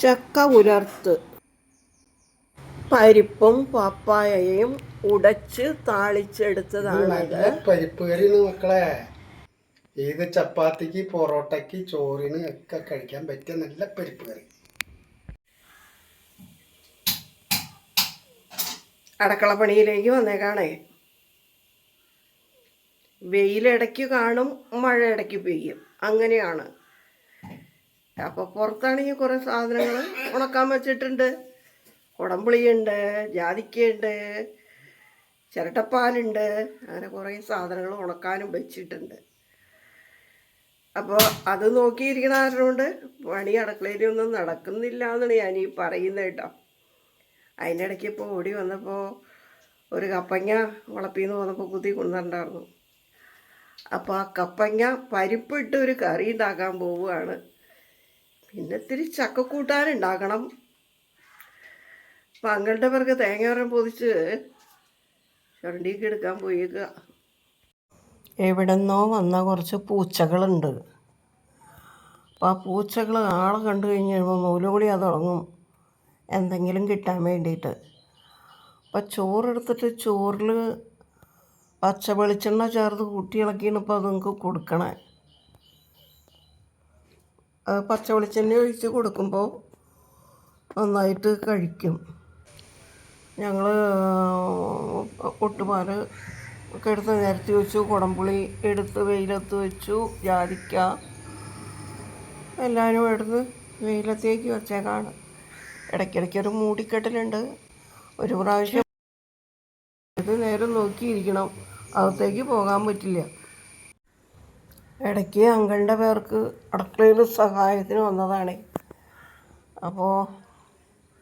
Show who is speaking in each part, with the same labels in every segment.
Speaker 1: ചക്ക ഉലർത്ത് പരിപ്പും പപ്പായയും ഉടച്ച്
Speaker 2: താളിച്ചെടുത്തതാണ് പരിപ്പ് കറിയാണ് മക്കളെ. ഏത് ചപ്പാത്തിക്ക് പൊറോട്ടയ്ക്ക് ചോറിന് ഒക്കെ കഴിക്കാൻ പറ്റിയ നല്ല പരിപ്പ് കറി.
Speaker 1: അടുക്കള പണിയിലേക്ക് വന്നേക്കാണേ. വെയിലിടയ്ക്ക് കാണും മഴ ഇടയ്ക്ക് പെയ്യും. അങ്ങനെയാണ്. അപ്പോൾ പുറത്താണെങ്കിൽ കുറേ സാധനങ്ങൾ ഉണക്കാൻ വെച്ചിട്ടുണ്ട്. കുടംപുളിയുണ്ട് ജാതിക്കയുണ്ട് ചിരട്ടപ്പാലുണ്ട്. അങ്ങനെ കുറേ സാധനങ്ങൾ ഉണക്കാനും വെച്ചിട്ടുണ്ട്. അപ്പോൾ അത് നോക്കിയിരിക്കണ ആരോണ്ട് പണി അടുക്കളയിലൊന്നും നടക്കുന്നില്ല എന്നാണ് ഞാൻ ഈ പറയുന്നത് കേട്ടോ. അതിന്റെ ഇടയ്ക്ക് ഇപ്പോൾ ഓടി വന്നപ്പോൾ ഒരു കപ്പങ്ങ വളപ്പിൽ നിന്ന് വന്നപ്പോൾ കുത്തി കൊണ്ടുണ്ടായിരുന്നു അപ്പോൾ ആ കപ്പങ്ങ പരിപ്പിട്ട് ഒരു കറി ഉണ്ടാക്കാൻ പോവുകയാണ്. പിന്നെ ഇത്തിരി ചക്കക്കൂട്ടാൻ ഉണ്ടാക്കണം അപ്പം അങ്ങളുടെ പേർക്ക് തേങ്ങ പൊതിച്ച് ചുരണ്ടിക്ക് എടുക്കാൻ പോയേക്കുക എവിടെന്നോ വന്ന കുറച്ച് പൂച്ചകളുണ്ട്. അപ്പം ആ പൂച്ചകൾ ആളെ കണ്ടു കഴിഞ്ഞ് കഴിയുമ്പോൾ നൂലുകൂടിയാ തുടങ്ങും എന്തെങ്കിലും കിട്ടാൻ വേണ്ടിയിട്ട് അപ്പം ചോറെടുത്തിട്ട് ചോറിൽ പച്ച വെളിച്ചെണ്ണ ചേർത്ത് കൂട്ടി ഇളക്കിയാണ് ഇപ്പോൾ അത് നിങ്ങൾക്ക് കൊടുക്കണേ. അത് പച്ച വെളിച്ചെണ്ണ ഒഴിച്ച് കൊടുക്കുമ്പോൾ നന്നായിട്ട് കഴിക്കും. ഞങ്ങൾ ഒട്ടുപാൽ ഒക്കെ എടുത്ത് നിരത്തി വെച്ചു. കുടംപുളി എടുത്ത് വെയിലത്ത് വെച്ചു. ജാതിക്ക എല്ലാവരും എടുത്ത് വെയിലത്തേക്ക് വെച്ചേക്കാണ്. ഇടയ്ക്കിടയ്ക്ക് ഒരു മൂടിക്കെട്ടലുണ്ട്. ഒരു പ്രാവശ്യം ഇത് നേരം നോക്കിയിരിക്കണം. അകത്തേക്ക് പോകാൻ പറ്റില്ല. ഇടയ്ക്ക് അങ്കിളിന്റെ പേർക്ക് അടുക്കളയിൽ സഹായത്തിന് വന്നതാണ്. അപ്പോൾ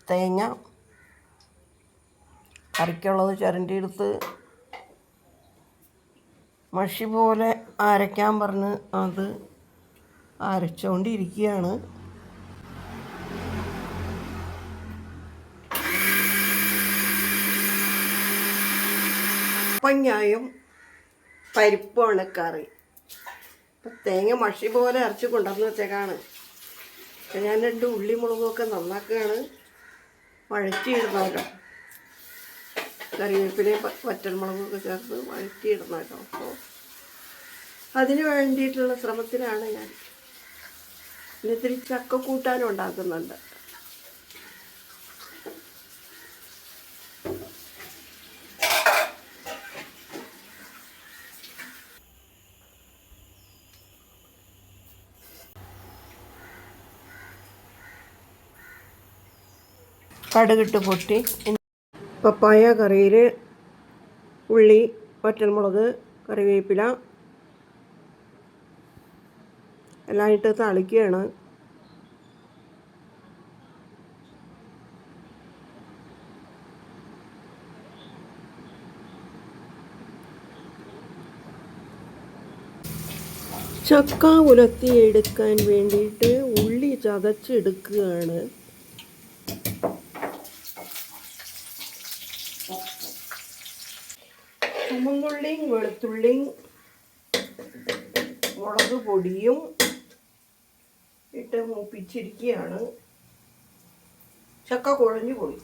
Speaker 1: തേങ്ങ കറിക്കുള്ളത് ചരണ്ടി എടുത്ത് മഷി പോലെ അരയ്ക്കാൻ പറഞ്ഞ് അത് അരച്ചുകൊണ്ടിരിക്കുകയാണ് പഞ്ഞായും പരിപ്പാണ് കറി. തേങ്ങ മഷി പോലെ അരച്ച് കൊണ്ടുവന്ന് വെച്ചേക്കാണ്. ഞാൻ രണ്ട് ഉള്ളി മുളകൊക്കെ നന്നാക്കുകയാണ് വഴറ്റിയിടുന്നല്ലോ കറിവേപ്പിലയും പ- വറ്റൽമുളകൊക്കെ ചേർത്ത് വഴറ്റിയിടുന്നല്ലോ അപ്പോൾ അതിന് വേണ്ടിയിട്ടുള്ള ശ്രമത്തിലാണ് ഞാൻ. ഇനി ഇത്തിരി ചക്ക കൂട്ടാനും ഉണ്ടാക്കുന്നുണ്ട്. കടുകിട്ട് പൊട്ടി. പപ്പായ കറിയിൽ ഉള്ളി വറ്റൽമുളക് കറിവേപ്പില എല്ലാം ഇട്ട് തളിക്കുകയാണ്. ചക്ക ഉലത്തി എടുക്കാൻ വേണ്ടിയിട്ട് ഉള്ളി ചതച്ചെടുക്കുകയാണ്. ചുമന്നുള്ളിയും വെളുത്തുള്ളിയും മുളക് പൊടിയും ഇട്ട് മൂപ്പിച്ചിരിക്കുകയാണ്. ചക്ക കുഴഞ്ഞു പോയി.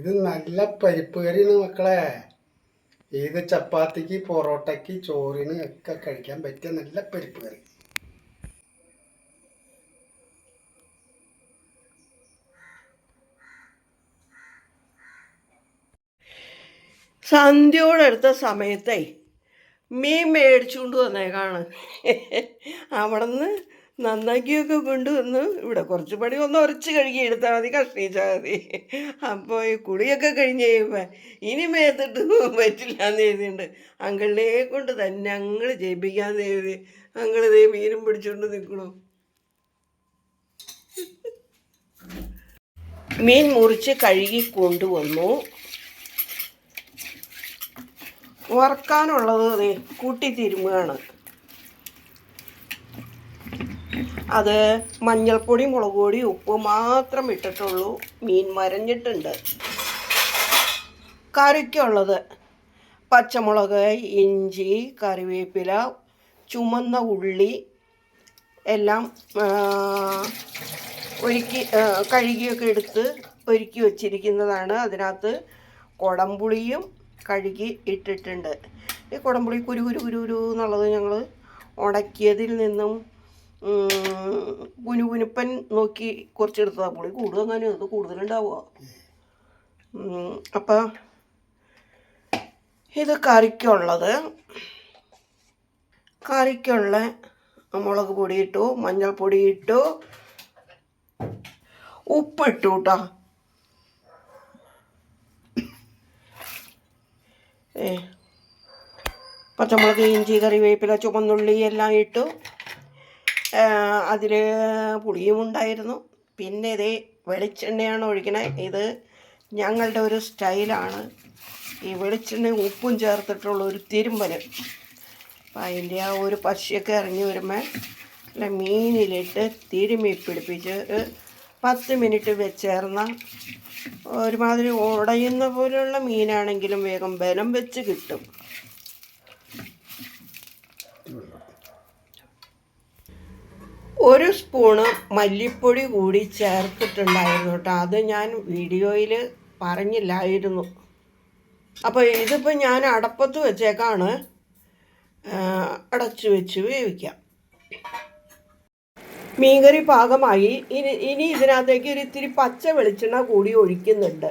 Speaker 2: ഇത് നല്ല പരിപ്പ് കറിയാണ് മക്കളെ. ഏത് ചപ്പാത്തിക്ക് പൊറോട്ടയ്ക്ക് ചോറിന് ഒക്കെ കഴിക്കാൻ പറ്റിയ നല്ല പരിപ്പ് കറി
Speaker 1: സന്ധ്യോടെടുത്ത സമയത്തേ മീൻ മേടിച്ചുകൊണ്ട് വന്നേക്കാണ്. അവിടെ നിന്ന് നന്നാക്കിയൊക്കെ കൊണ്ടുവന്ന് ഇവിടെ കുറച്ച് പണി ഒന്ന് ഉരച്ച് കഴുകി എടുത്താൽ മതി കഷ്ണിച്ചാൽ മതി. അപ്പോൾ ഈ കുളിയൊക്കെ കഴിഞ്ഞ് കഴിയുമ്പോൾ ഇനി മേത്തിട്ട് പറ്റില്ല എന്ന് എഴുതിയിട്ടുണ്ട് അങ്കിളിനെ കൊണ്ട് തന്നെ അങ്ങൾ ജയിപ്പിക്കാന്ന് എഴുതി അങ്കിൾ ദേ മീനും പിടിച്ചുകൊണ്ട് നിൽക്കണു മീൻ മുറിച്ച് കഴുകി കൊണ്ടുവന്നു. വറക്കാനുള്ളത് കൂട്ടി തിരുമുകയാണ് അത് മഞ്ഞൾപ്പൊടി മുളക് പൊടി ഉപ്പ് മാത്രം ഇട്ടിട്ടുള്ളൂ. മീൻ മരഞ്ഞിട്ടുണ്ട്. കറിക്കുള്ളത് പച്ചമുളക് ഇഞ്ചി കറിവേപ്പില ചുമന്ന ഉള്ളി എല്ലാം ഒരുക്കി കഴുകിയൊക്കെ എടുത്ത് ഒരുക്കി വച്ചിരിക്കുന്നതാണ്. അതിനകത്ത് കുടംപുളിയും കഴുകി ഇട്ടിട്ടുണ്ട്. ഈ കുടംപുളി കുരു കുരു കുരു കുരു എന്നുള്ളത് ഞങ്ങൾ ഉണക്കിയതിൽ നിന്നും കുനുകുനുപ്പൻ നോക്കി കുറച്ചെടുത്തതാണ് പുളി കൂടുതൽ അങ്ങനെ അത് കൂടുതലുണ്ടാവുക അപ്പം ഇത് കറിക്കുള്ളത് കറിക്കുള്ള മുളക് പൊടി ഇട്ടു മഞ്ഞൾപ്പൊടി ഇട്ടു ഉപ്പിട്ടു കേട്ടോ ഏ പച്ചമുളക് ഇഞ്ചി കറിവേപ്പില ചുമന്നുള്ളി എല്ലാം ഇട്ടു. അതിൽ പുളിയും ഉണ്ടായിരുന്നു. പിന്നെ ഇതേ വെളിച്ചെണ്ണയാണ് ഒഴിക്കണേ. ഇത് ഞങ്ങളുടെ ഒരു സ്റ്റൈലാണ്. ഈ വെളിച്ചെണ്ണയും ഉപ്പും ചേർത്തിട്ടുള്ള ഒരു തിരുമ്പൽ അപ്പം അതിന്റെ ആ ഒരു പശയൊക്കെ ഇറങ്ങി വരുമ്പോൾ അല്ല മീനിലിട്ട് തിരുമി പിടിപ്പിച്ച് പത്ത് മിനിറ്റ് വെച്ചേർന്ന ഒരുമാതിരി ഉടയുന്ന പോലെയുള്ള മീനാണെങ്കിലും വേഗം ബലം വെച്ച് കിട്ടും. ഒരു സ്പൂണ് മല്ലിപ്പൊടി കൂടി ചേർത്തിട്ടുണ്ടായിരുന്നു കേട്ടോ. അത് ഞാൻ വീഡിയോയിൽ പറഞ്ഞില്ലായിരുന്നു. അപ്പോൾ ഇതിപ്പോൾ ഞാൻ അടപ്പത്ത് വെച്ചേക്കാണ്. അടച്ചു വെച്ച് വേവിക്കാം. മീൻകറി പാകമായി. ഇനി ഇനി ഇതിനകത്തേക്ക് ഒരു ഇത്തിരി പച്ച വെളിച്ചെണ്ണ കൂടി ഒഴിക്കുന്നുണ്ട്.